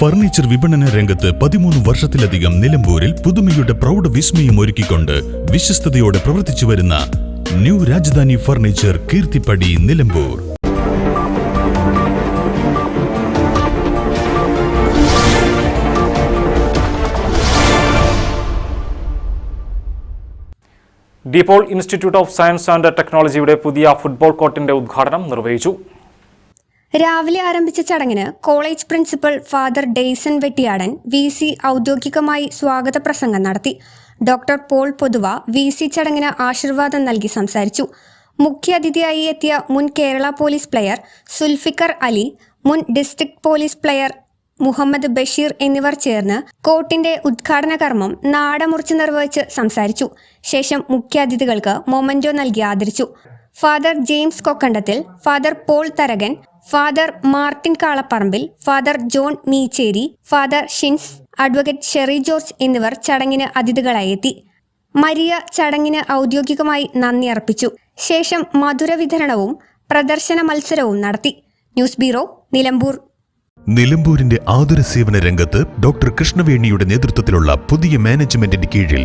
Furniture വിപണന രംഗത്ത് പതിമൂന്ന് വർഷത്തിലധികം നിലമ്പൂരിൽ പുതുമയുടെ പ്രൗഢ വിസ്മയം ഒരുക്കിക്കൊണ്ട് വിശ്വസ്തയോടെ പ്രവർത്തിച്ചു വരുന്ന new Rajdhani furniture Keerthippadi Nilambur. DePaul institute of science and ടെക്നോളജിയുടെ പുതിയ ഫുട്ബോൾ കോർട്ടിന്റെ ഉദ്ഘാടനം നിർവഹിച്ചു. രാവിലെ ആരംഭിച്ച ചടങ്ങിന് college principal father Daison Vettiyadan V C ഔദ്യോഗികമായി സ്വാഗത പ്രസംഗം നടത്തി. Doctor Paul Pothuva V C ചടങ്ങിന് ആശീർവാദം നൽകി സംസാരിച്ചു. മുഖ്യാതിഥിയായി എത്തിയ മുൻ കേരള പോലീസ് പ്ലെയർ സുൽഫിക്കർ അലി മുൻ district police player Muhammad Basheer എന്നിവർ ചേർന്ന് കോർട്ടിന്റെ ഉദ്ഘാടന കർമ്മം നാടമുറിച്ച് നിർവഹിച്ച് സംസാരിച്ചു. ശേഷം മുഖ്യാതിഥികൾക്ക് മൊമന്റോ നൽകി ആദരിച്ചു. Father James Kokkandathil father Paul Tharakan father Martin Kalapparambil father John Meecheri father Shins advocate Sherry George എന്നിവർ ചടങ്ങിന് അതിഥികളായി എത്തി. മരിയ ചടങ്ങിന് ഔദ്യോഗികമായി നന്ദി അർപ്പിച്ചു. ശേഷം മധുര വിതരണവും പ്രദർശന മത്സരവും നടത്തി. News bureau Nilambur. നിലമ്പൂരിന്റെ ആതുര സേവന രംഗത്ത് ഡോക്ടർ കൃഷ്ണവേണിയുടെ നേതൃത്വത്തിലുള്ള പുതിയ മാനേജ്മെന്റിന് കീഴിൽ